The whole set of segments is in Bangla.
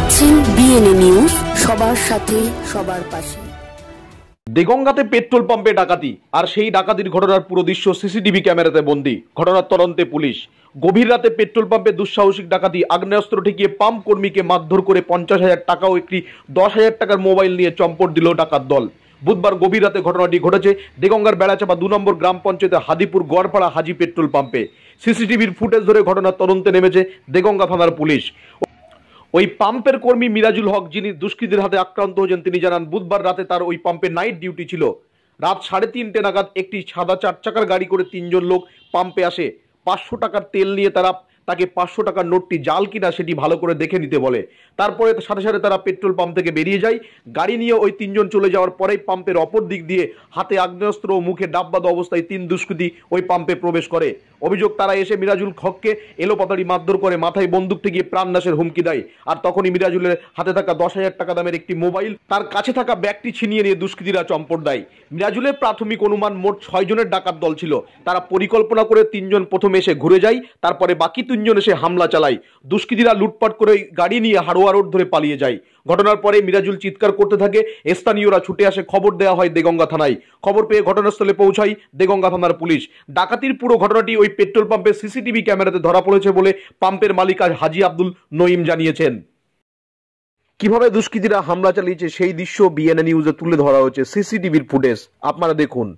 দেখছেন বিএনএ নিউজ সবার সাথে, সবার পাশে। দেগঙ্গাতে পেট্রোল পাম্পে ডাকাতি, আর সেই ডাকাতির ঘটনার পুরো দৃশ্য সিসিটিভি ক্যামেরাতে বন্দী, ঘটনার তদন্তে পুলিশ। গভীর রাতে পেট্রোল পাম্পে দুঃসাহসিক ডাকাতি, আগ্নেয়াস্ত্র ঠেকিয়ে পাম্প কর্মীকে মারধর করে পঞ্চাশ হাজার টাকা ও একটি দশ হাজার টাকার মোবাইল নিয়ে চম্পট দিল ডাকাত দল। বুধবার গভীর রাতে ঘটনাটি ঘটেছে দেগঙ্গার বেড়াচাপা দু নম্বর গ্রাম পঞ্চায়েতের হাদিপুর গড়পাড়া হাজি পেট্রোল পাম্পে। সিসিটিভির ফুটেজ ধরে ঘটনার তদন্তে নেমেছে দেগঙ্গা থানার পুলিশ। ওই পাম্পের কর্মী মিরাজুল হক, যিনি দুষ্কৃতীর হাতে আক্রান্ত হয়েছেন, তিনি জানান, বুধবার রাতে তার ওই পাম্পে নাইট ডিউটি ছিল। রাত সাড়ে তিনটে নাগাদ একটি সাদা চার চাকার গাড়ি করে তিনজন লোক পাম্পে আসে। পাঁচশো টাকার তেল নিয়ে তারা তাকে পাঁচশো টাকার নোটটি জাল কিনা সেটি ভালো করে দেখে নিতে বলে। তারপরে সাথে সাথে তারা পেট্রোল পাম্প থেকে বেরিয়ে যায়। গাড়ি নিয়ে ওই তিনজন চলে যাওয়ার পরেই পাম্পের অপর দিক দিয়ে হাতে আগ্নেয়াস্ত্র ও মুখে ডাব্বাদ অবস্থায় তিন দুষ্কৃতী ওই পাম্পে প্রবেশ করে। অভিযোগ, তারা এসে মিরাজুল হককে এলোপাতাড়ি মারধর করে মাথায় বন্দুক ঠেকিয়ে প্রাণনাশের হুমকি দেয়। আর তখনই মিরাজুলের হাতে থাকা দশ হাজার টাকা দামের একটি মোবাইল তার কাছে থাকা ব্যাগটি ছিনিয়ে নিয়ে দুষ্কৃতীরা চম্পট দেয়। মিরাজুলের প্রাথমিক অনুমান মোট ছয় জনের ডাকাত দল ছিল। তারা পরিকল্পনা করে তিনজন প্রথমে এসে ঘুরে যায়, তারপরে বাকি তিনজন এসে হামলা চালায়। দুষ্কৃতীরা লুটপাট করে গাড়ি নিয়ে হাড়োয়া রোড ধরে পালিয়ে যায়। ঘটনার পরে মিরাজুল চিৎকার করতে থাকে। স্থানীয়রা ছুটে আসে। খবর দেওয়া হয় দেগঙ্গা থানায়। খবর পেয়ে ঘটনাস্থলে পৌঁছায় দেগঙ্গা থানার পুলিশ। ডাকাতির পুরো ঘটনাটি ওই পেট্রোল পাম্পের সিসিটিভি ক্যামেরাতে ধরা পড়েছে বলে পাম্পের মালিক হাজি আব্দুল নঈম জানিয়েছেন। কীভাবে দুষ্কৃতীরা হামলা চালিয়েছে সেই দৃশ্য বিএনএ নিউজে তুলে ধরা হয়েছে। সিসিটিভির ফুটেজ আপনারা দেখুন।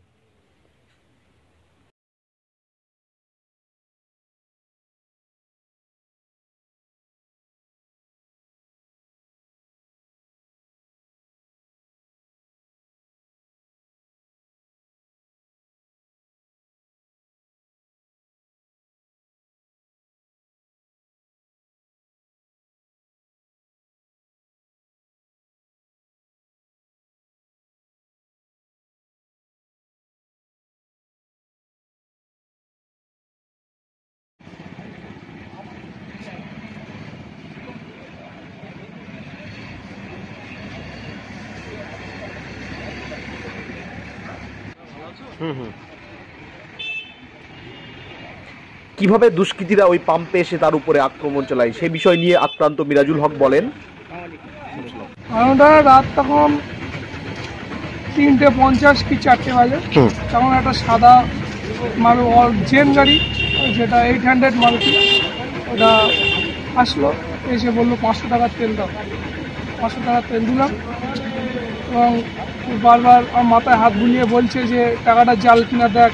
কীভাবে দুষ্কৃতীরা ওই পাম্পে এসে তার উপরে আক্রমণ চালায়? সে বিষয় নিয়ে আক্রান্ত মিরাজুল হক বলেন। রাত তখন তিনটে পঞ্চাশ কি চারটে বাজে। তখন একটা সাদা মারু জেন গাড়ি যেটা এইট হান্ড্রেড মারুতি ওটা আসলো এসে বলল পাঁচশো টাকার তেল দাও। পাঁচশো টাকার তেল দিলাম। এবং বারবার আমার মাথায় হাত বুলিয়ে বলছে যে টাকাটা জাল কিনা দেখ।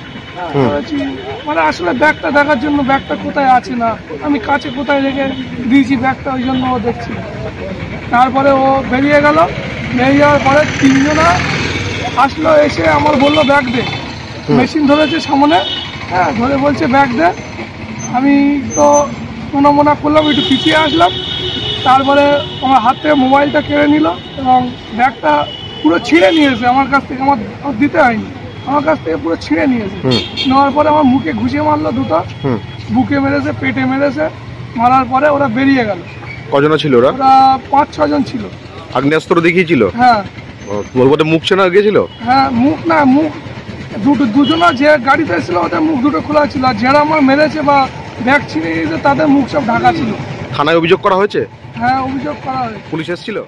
বলেছি, মানে আসলে ব্যাগটা দেখার জন্য ব্যাগটা কোথায় আছে না? আমি কাছে কোথায় রেখে দিয়েছি ব্যাগটা ওই জন্য ও দেখছি। তারপরে ও বেরিয়ে গেল। বেরিয়ে যাওয়ার পরে তিনজনা আসলো এসে আমার বলল ব্যাগ দে। মেশিন ধরেছে সামনে। হ্যাঁ ধরে বলছে ব্যাগ দে। আমি তো মনে মনে করলাম একটু পিছিয়ে আসলাম। তারপরে আমার হাত থেকে মোবাইলটা কেড়ে নিল এবং ব্যাগটা পুরো ছিঁড়ে নিয়েছে। আমার কাছ থেকে আমার দিতে হয়নি। আমার কাছ থেকে পুরো ছিঁড়ে নিয়েছে। নেওয়ার পরে আমার মুখে ঘুষিয়ে মারলো দুটো। বুকে মেরেছে পেটে মেরেছে। মারার পরে ওরা বেরিয়ে গেল। কজনা ছিল ওরা? ওরা পাঁচ ছজন ছিল। আগ্নেয়াস্ত্র দেখিয়েছিল? হ্যাঁ। বলব মুখ চেনা গিয়েছিল? হ্যাঁ মুখ না মুখ দুটো দুজনা যে গাড়িতে ছিল ওদের মুখ দুটো খোলা ছিল। আর যারা আমার মেরেছে বা ব্যাগ ছিঁড়ে দিয়েছে তাদের মুখ সব ঢাকা ছিল। থানায় অভিযোগ করা হয়েছে? হ্যাঁ অভিযোগ করা হয়েছে। পুলিশ এসেছিল।